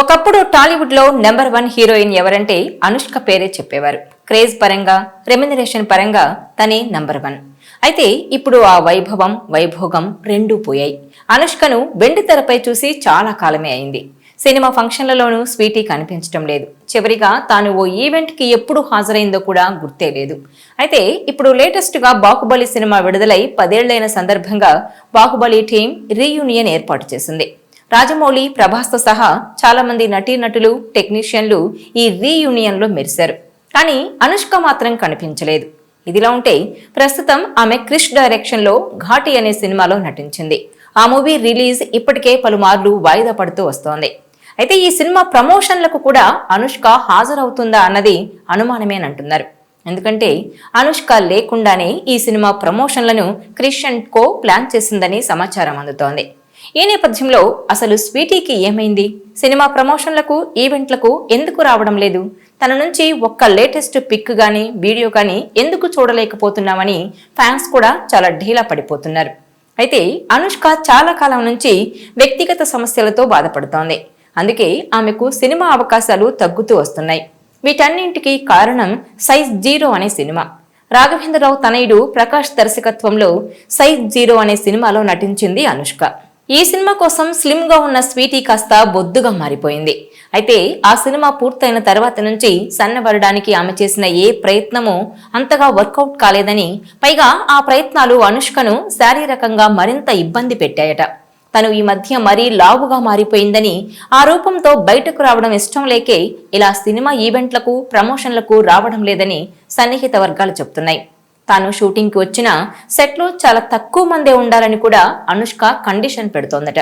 ఒకప్పుడు టాలీవుడ్లో number one heroine ఎవరంటే అనుష్క పేరే చెప్పేవారు. క్రేజ్ పరంగా రెమ్యునరేషన్ పరంగా తనే నంబర్ వన్. అయితే ఇప్పుడు ఆ వైభవం వైభోగం రెండూ పోయాయి. అనుష్కను వెండి తెరపై చూసి చాలా కాలమే అయింది. సినిమా ఫంక్షన్లలోనూ స్వీటీ కనిపించడం లేదు. చివరిగా తాను ఓ ఈవెంట్కి ఎప్పుడు హాజరైందో కూడా గుర్తే లేదు. అయితే ఇప్పుడు లేటెస్ట్గా బాహుబలి సినిమా విడుదలై పదేళ్ళైన సందర్భంగా బాహుబలి టీం రీయూనియన్ ఏర్పాటు చేసింది. రాజమౌళి ప్రభాస్తో సహా చాలామంది నటీనటులు టెక్నీషియన్లు ఈ రీయూనియన్లో మెరిశారు. కానీ అనుష్క మాత్రం కనిపించలేదు. ఇదిలా ఉంటే ప్రస్తుతం ఆమె క్రిష్ డైరెక్షన్లో ఘాటి అనే సినిమాలో నటించింది. ఆ మూవీ రిలీజ్ ఇప్పటికే పలుమార్లు వాయిదా పడుతూ వస్తోంది. అయితే ఈ సినిమా ప్రమోషన్లకు కూడా అనుష్క హాజరవుతుందా అన్నది అనుమానమేనంటున్నారు. ఎందుకంటే అనుష్క లేకుండానే ఈ సినిమా ప్రమోషన్లను క్రిష్ అండ్ కో ప్లాన్ చేసిందని సమాచారం అందుతోంది. ఈ నేపథ్యంలో అసలు స్వీటీకి ఏమైంది? సినిమా ప్రమోషన్లకు ఈవెంట్లకు ఎందుకు రావడం లేదు? తన నుంచి ఒక్క లేటెస్ట్ పిక్ కానీ వీడియో కానీ ఎందుకు చూడలేకపోతున్నామని ఫ్యాన్స్ కూడా చాలా ఢీలా పడిపోతున్నారు. అయితే అనుష్క చాలా కాలం నుంచి వ్యక్తిగత సమస్యలతో బాధపడుతోంది. అందుకే ఆమెకు సినిమా అవకాశాలు తగ్గుతూ వస్తున్నాయి. వీటన్నింటికి కారణం సైజ్ జీరో అనే సినిమా. రాఘవేంద్రరావు తనయుడు ప్రకాష్ దర్శకత్వంలో సైజ్ జీరో అనే సినిమాలో నటించింది అనుష్క. ఈ సినిమా కోసం స్లిమ్గా ఉన్న స్వీటీ కాస్త బొద్దుగా మారిపోయింది. అయితే ఆ సినిమా పూర్తయిన తర్వాత నుంచి సన్నబడడానికి ఆమె చేసిన ఏ ప్రయత్నమూ అంతగా వర్కౌట్ కాలేదని పైగా ఆ ప్రయత్నాలు అనుష్కను శారీరకంగా మరింత ఇబ్బంది పెట్టాయట. తను ఈ మధ్య మరీ లావుగా మారిపోయిందని ఆ రూపంతో బయటకు రావడం ఇష్టం లేకే ఇలా సినిమా ఈవెంట్లకు ప్రమోషన్లకు రావడం లేదని సన్నిహిత వర్గాలు చెప్తున్నాయి. తాను షూటింగ్కి వచ్చిన సెట్లో చాలా తక్కువ మందే ఉండాలని కూడా అనుష్క కండిషన్ పెడుతోందట.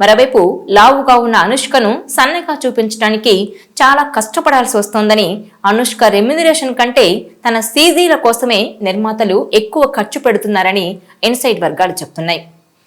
మరోవైపు లావుగా ఉన్న అనుష్కను సన్నగా చూపించడానికి చాలా కష్టపడాల్సి వస్తోందని అనుష్క రెమ్యునరేషన్ కంటే తన సీజీల కోసమే నిర్మాతలు ఎక్కువ ఖర్చు పెడుతున్నారని ఇన్సైడ్ వర్గాలు చెప్తున్నాయి.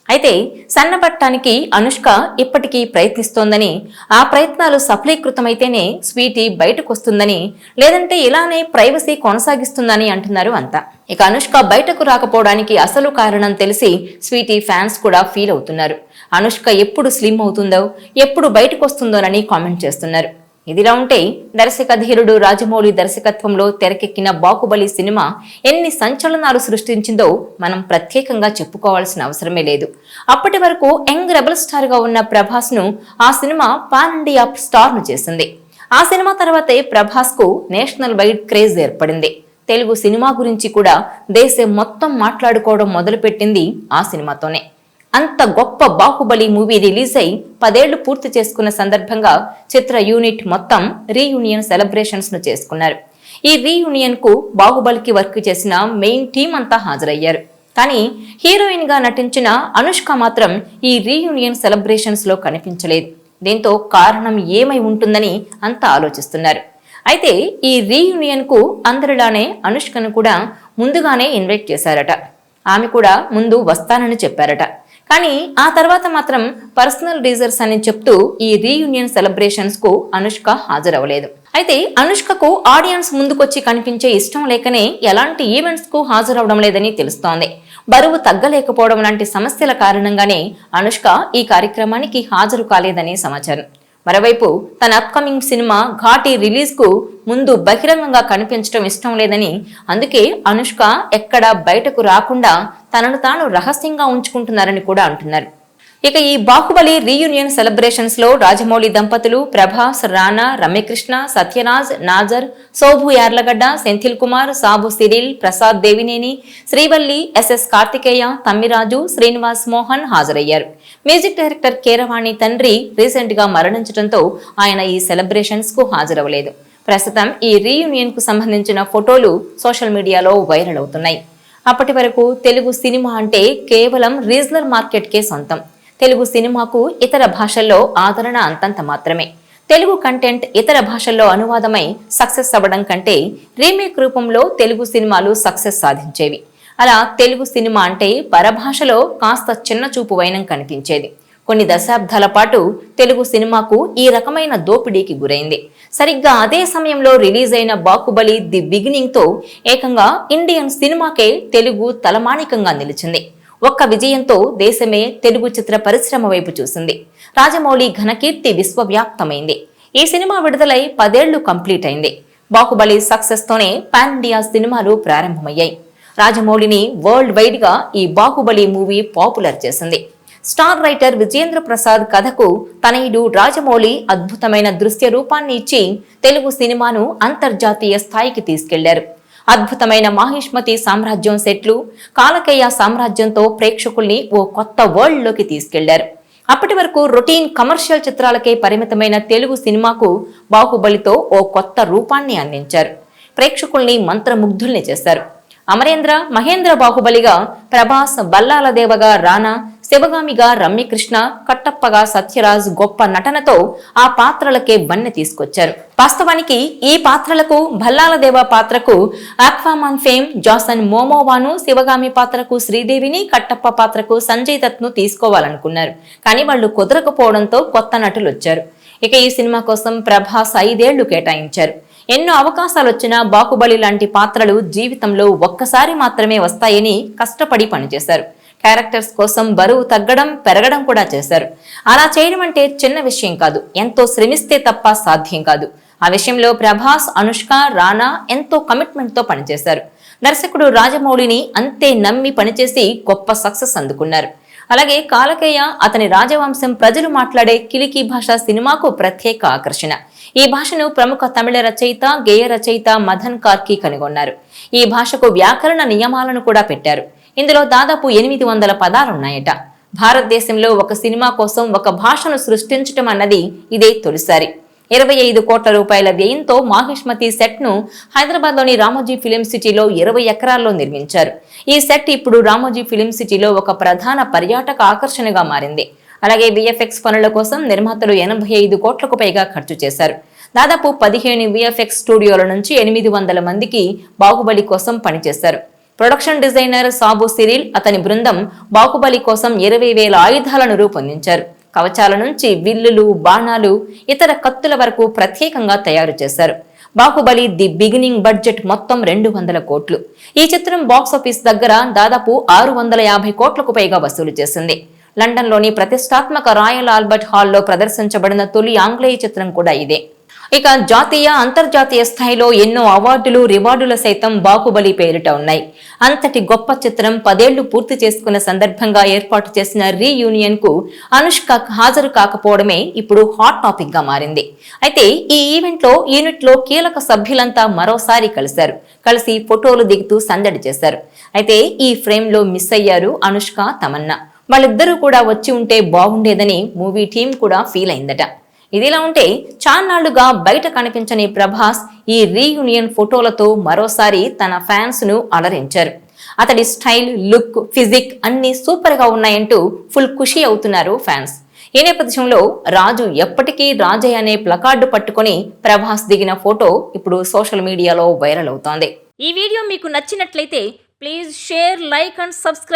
అయితే సన్నబట్టానికి అనుష్క ఇప్పటికీ ప్రయత్నిస్తోందని ఆ ప్రయత్నాలు సఫలీకృతమైతేనే స్వీటీ బయటకు వస్తుందని లేదంటే ఇలానే ప్రైవసీ కొనసాగిస్తుందని అంటున్నారు అంతా. ఇక అనుష్క బయటకు రాకపోవడానికి అసలు కారణం తెలిసి స్వీటీ ఫ్యాన్స్ కూడా ఫీల్ అవుతున్నారు. అనుష్క ఎప్పుడు స్లిమ్ అవుతుందో ఎప్పుడు బయటకు వస్తుందోనని కామెంట్ చేస్తున్నారు. ఇదిలా ఉంటే దర్శక ధీరుడు రాజమౌళి దర్శకత్వంలో తెరకెక్కిన బాహుబలి సినిమా ఎన్ని సంచలనాలు సృష్టించిందో మనం ప్రత్యేకంగా చెప్పుకోవాల్సిన అవసరమే లేదు. అప్పటి వరకు యంగ్ రెబల్ స్టార్గా ఉన్న ప్రభాస్ను ఆ సినిమా పాన్ ఇండియా స్టార్ను చేసింది. ఆ సినిమా తర్వాతే ప్రభాస్కు నేషనల్ వైడ్ క్రేజ్ ఏర్పడింది. తెలుగు సినిమా గురించి కూడా దేశం మొత్తం మాట్లాడుకోవడం మొదలుపెట్టింది ఆ సినిమాతోనే. అంత గొప్ప బాహుబలి మూవీ రిలీజ్ అయి పదేళ్ళు పూర్తి చేసుకున్న సందర్భంగా చిత్ర యూనిట్ మొత్తం రీయూనియన్ సెలబ్రేషన్స్ను చేసుకున్నారు. ఈ రీయూనియన్కు బాహుబలికి వర్క్ చేసిన మెయిన్ టీం అంతా హాజరయ్యారు. కానీ హీరోయిన్గా నటించిన అనుష్క మాత్రం ఈ రీయూనియన్ సెలబ్రేషన్స్లో కనిపించలేదు. దీంతో కారణం ఏమై ఉంటుందని అంతా ఆలోచిస్తున్నారు. అయితే ఈ రీయూనియన్కు అందరిలానే అనుష్కను కూడా ముందుగానే ఇన్వైట్ చేశారట. ఆమె కూడా ముందు వస్తానని చెప్పారట. కానీ ఆ తర్వాత మాత్రం పర్సనల్ రీజర్స్ అని చెప్తూ ఈ రీయూనియన్ సెలబ్రేషన్స్కు అనుష్క హాజరవ్వలేదు. అయితే అనుష్కకు ఆడియన్స్ ముందుకొచ్చి కనిపించే ఇష్టం లేకనే ఎలాంటి ఈవెంట్స్కు హాజరవడం లేదని తెలుస్తోంది. బరువు తగ్గలేకపోవడం లాంటి సమస్యల కారణంగానే అనుష్క ఈ కార్యక్రమానికి హాజరు కాలేదని సమాచారం. మరోవైపు తన అప్కమింగ్ సినిమా ఘాటి రిలీజ్కు ముందు బహిరంగంగా కనిపించడం ఇష్టం లేదని అందుకే అనుష్క ఎక్కడా బయటకు రాకుండా తనను తాను రహస్యంగా ఉంచుకుంటున్నారని కూడా అంటున్నారు. ఇక ఈ బాహుబలి రీయూనియన్ సెలబ్రేషన్స్లో రాజమౌళి దంపతులు ప్రభాస్ రానా రమ్యకృష్ణ సత్యనాజ్ నాజర్ శోభు యార్లగడ్డ సెంథిల్ కుమార్ సాబు సిరిల్ ప్రసాద్ దేవినేని శ్రీవల్లి ఎస్ఎస్ కార్తికేయ తమ్మిరాజు శ్రీనివాస్ మోహన్ హాజరయ్యారు. మ్యూజిక్ డైరెక్టర్ కీరవాణి తండ్రి రీసెంట్గా మరణించడంతో ఆయన ఈ సెలబ్రేషన్స్కు హాజరవలేదు ప్రస్తుతం ఈ రీయూనియన్కు సంబంధించిన ఫోటోలు సోషల్ మీడియాలో వైరల్ అవుతున్నాయి. అప్పటి వరకు తెలుగు సినిమా అంటే కేవలం రీజనల్ మార్కెట్కే సొంతం. తెలుగు సినిమాకు ఇతర భాషల్లో ఆదరణ అంతంత మాత్రమే. తెలుగు కంటెంట్ ఇతర భాషల్లో అనువాదమై సక్సెస్ అవ్వడం కంటే రీమేక్ రూపంలో తెలుగు సినిమాలు సక్సెస్ సాధించేవి. అలా తెలుగు సినిమా అంటే పరభాషలో కాస్త చిన్న చూపు వైనం కనిపించేది. కొన్ని దశాబ్దాల పాటు తెలుగు సినిమాకు ఈ రకమైన దోపిడీకి గురైంది. సరిగ్గా అదే సమయంలో రిలీజ్ అయిన బాహుబలి ది బిగినింగ్తో ఏకంగా ఇండియన్ సినిమాకే తెలుగు తలమానికంగా నిలిచింది. ఒక్క విజయంతో దేశమే తెలుగు చిత్ర పరిశ్రమ వైపు చూసింది. రాజమౌళి ఘనకీర్తి విశ్వవ్యాప్తమైంది. ఈ సినిమా విడుదలై పదేళ్ళు కంప్లీట్ అయింది. బాహుబలి సక్సెస్తోనే పాన్ ఇండియా సినిమాలు ప్రారంభమయ్యాయి. రాజమౌళిని వరల్డ్ వైడ్గా ఈ బాహుబలి మూవీ పాపులర్ చేసింది. స్టార్ రైటర్ విజేంద్ర ప్రసాద్ కథకు తనయుడు రాజమౌళి అద్భుతమైన దృశ్య రూపాన్ని ఇచ్చి తెలుగు సినిమాను అంతర్జాతీయ స్థాయికి తీసుకెళ్ళారు. అద్భుతమైన మాహిష్మతి సామ్రాజ్యం సెట్లు కాలకయ్య సామ్రాజ్యంతో ప్రేక్షకుల్ని ఓ కొత్త వరల్డ్లోకి తీసుకెళ్ళారు. అప్పటి వరకు రొటీన్ కమర్షియల్ చిత్రాలకే పరిమితమైన తెలుగు సినిమాకు బాహుబలితో ఓ కొత్త రూపాన్ని అందించారు. ప్రేక్షకుల్ని మంత్రముగ్ధుల్ని చేశారు. అమరేంద్ర మహేంద్ర బాహుబలిగా ప్రభాస్ బల్లాల దేవగా రానా శివగామిగా రమ్యకృష్ణ కట్టప్పగా సత్యరాజ్ గొప్ప నటనతో ఆ పాత్రలకే వన్నె తీసుకొచ్చారు. వాస్తవానికి ఈ పాత్రలకు భల్లాలదేవ పాత్రకు ఆక్వామాన్ ఫేమ్ జాసన్ మోమోవాను శివగామి పాత్రకు శ్రీదేవిని కట్టప్ప పాత్రకు సంజయ్ దత్ను తీసుకోవాలనుకున్నారు. కానీ వాళ్ళు కుదరకపోవడంతో కొత్త నటులు వచ్చారు ఇక ఈ సినిమా కోసం ప్రభాస్ ఐదేళ్ళు కేటాయించారు. ఎన్నో అవకాశాలు వచ్చినా బాహుబలి లాంటి పాత్రలు జీవితంలో ఒక్కసారి మాత్రమే వస్తాయని కష్టపడి పనిచేశారు. క్యారెక్టర్స్ కోసం బరువు తగ్గడం పెరగడం కూడా చేశారు. అలా చేయడం అంటే చిన్న విషయం కాదు. ఎంతో శ్రమిస్తే తప్ప సాధ్యం కాదు. ఆ విషయంలో ప్రభాస్ అనుష్క రానా ఎంతో కమిట్మెంట్తో పనిచేశారు. దర్శకుడు రాజమౌళిని అంతే నమ్మి పనిచేసి గొప్ప సక్సెస్ అందుకున్నారు. అలాగే కాలకేయ అతని రాజవంశం ప్రజలు మాట్లాడే కిలికి భాష సినిమాకు ప్రత్యేక ఆకర్షణ. ఈ భాషను ప్రముఖ తమిళ రచయిత గేయ రచయిత మదన్ కార్కి కనుగొన్నారు. ఈ భాషకు వ్యాకరణ నియమాలను కూడా పెట్టారు. ఇందులో దాదాపు ఎనిమిది వందల పదాలున్నాయట. భారతదేశంలో ఒక సినిమా కోసం ఒక భాషను సృష్టించటం అన్నది ఇదే తొలిసారి. ఇరవై ఐదు కోట్ల రూపాయల వ్యయంతో మాహిష్మతి సెట్ను హైదరాబాద్లోని రామోజీ ఫిలిం సిటీలో ఇరవై ఎకరాల్లో నిర్మించారు. ఈ సెట్ ఇప్పుడు రామోజీ ఫిలిం సిటీలో ఒక ప్రధాన పర్యాటక ఆకర్షణగా మారింది. అలాగే విఎఫ్ఎక్స్ పనుల కోసం నిర్మాతలు ఎనభై ఐదు కోట్లకు పైగా ఖర్చు చేశారు. దాదాపు పదిహేను విఎఫ్ఎక్స్ స్టూడియోల నుంచి ఎనిమిది వందల మందికి బాహుబలి కోసం పనిచేశారు. ప్రొడక్షన్ డిజైనర్ సాబు సిరిల్ అతని బృందం బాహుబలి కోసం ఇరవై వేల ఆయుధాలను రూపొందించారు. కవచాల నుంచి విల్లులు బాణాలు ఇతర కత్తుల వరకు ప్రత్యేకంగా తయారు చేశారు. బాహుబలి ది బిగినింగ్ బడ్జెట్ మొత్తం రెండు వందల కోట్లు. ఈ చిత్రం బాక్సాఫీస్ దగ్గర దాదాపు ఆరు వందల యాభై కోట్లకు పైగా వసూలు చేసింది. లండన్లోని ప్రతిష్టాత్మక రాయల్ ఆల్బర్ట్ హాల్లో ప్రదర్శించబడిన తొలి ఆంగ్లేయ చిత్రం కూడా ఇదే. ఇక జాతీయ అంతర్జాతీయ స్థాయిలో ఎన్నో అవార్డులు రివార్డుల సైతం బాహుబలి పేరిట ఉన్నాయి. అంతటి గొప్ప చిత్రం పదేళ్ళు పూర్తి చేసుకున్న సందర్భంగా ఏర్పాటు చేసిన రీయూనియన్కు అనుష్క హాజరు కాకపోవడమే ఇప్పుడు హాట్ టాపిక్గా మారింది. అయితే ఈ ఈవెంట్లో యూనిట్లో కీలక సభ్యులంతా మరోసారి కలిశారు. కలిసి ఫోటోలు దిగుతూ సందడి చేశారు. అయితే ఈ ఫ్రేమ్లో మిస్ అయ్యారు అనుష్క తమన్నా. వాళ్ళిద్దరూ కూడా వచ్చి ఉంటే బాగుండేదని మూవీ టీం కూడా ఫీల్ అయిందట. ఇదిలా ఉంటే చాన్నాళ్ళుగా బయట కనిపించని ప్రభాస్ ఈ రీయూనియన్ ఫోటోలతో మరోసారి తన ఫ్యాన్స్ను అలరించారు. అతడి స్టైల్ లుక్ ఫిజిక్ అన్ని సూపర్గా ఉన్నాయంటూ ఫుల్ ఖుషి అవుతున్నారు ఫ్యాన్స్ ఈ నేపథ్యంలో రాజు ఎప్పటికీ రాజే అనే ప్లకార్డు పట్టుకొని ప్రభాస్ దిగిన ఫోటో ఇప్పుడు సోషల్ మీడియాలో వైరల్ అవుతోంది. ఈ వీడియో మీకు నచ్చినట్లయితే please share like and subscribe